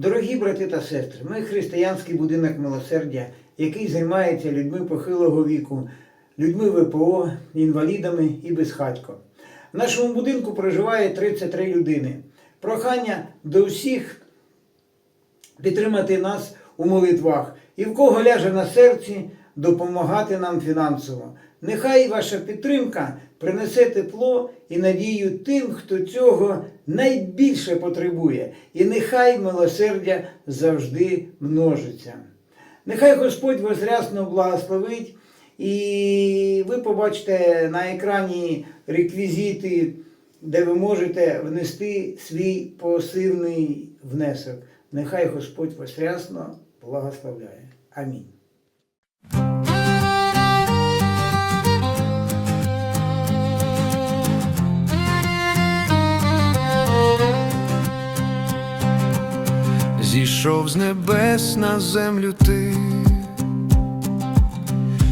Дорогі брати та сестри, ми християнський будинок милосердя, який займається людьми похилого віку, людьми ВПО, інвалідами і безхатько. В нашому будинку проживає 33 людини. Прохання до всіх підтримати нас у молитвах і в кого ляже на серці допомагати нам фінансово. Нехай ваша підтримка принесе тепло і надію тим, хто цього найбільше потребує, і нехай милосердя завжди множиться. Нехай Господь вас рясно благословить, і ви побачите на екрані реквізити, де ви можете внести свій посильний внесок. Нехай Господь вас рясно благословляє. Амінь. Зійшов з небес на землю ти,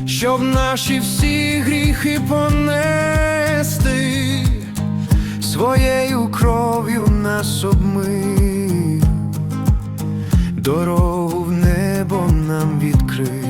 щоб наші всі гріхи понести, своєю кров'ю нас обмив, дорогу в небо нам відкрив.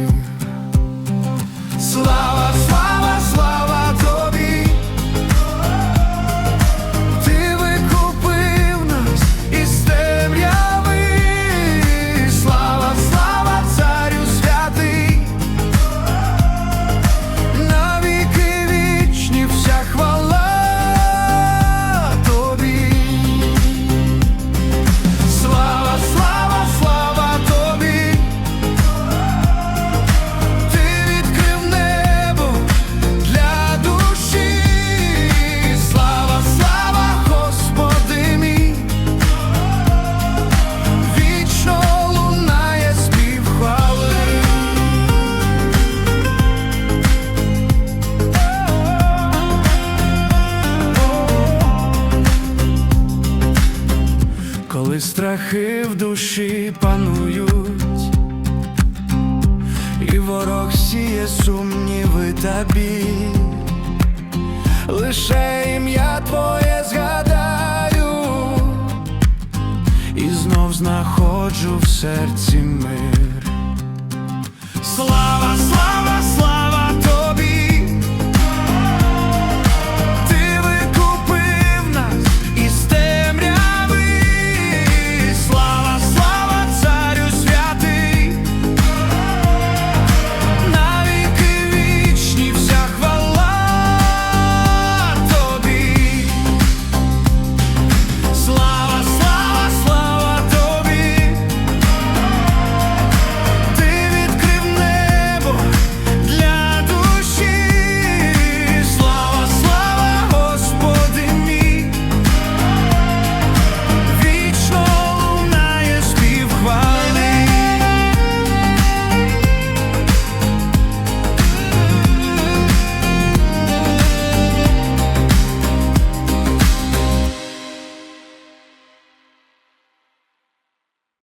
Страхи в душі панують, і ворог сіє сумніви та біль, лише ім'я твоє згадаю, і знов знаходжу в серці мир. Слава, слава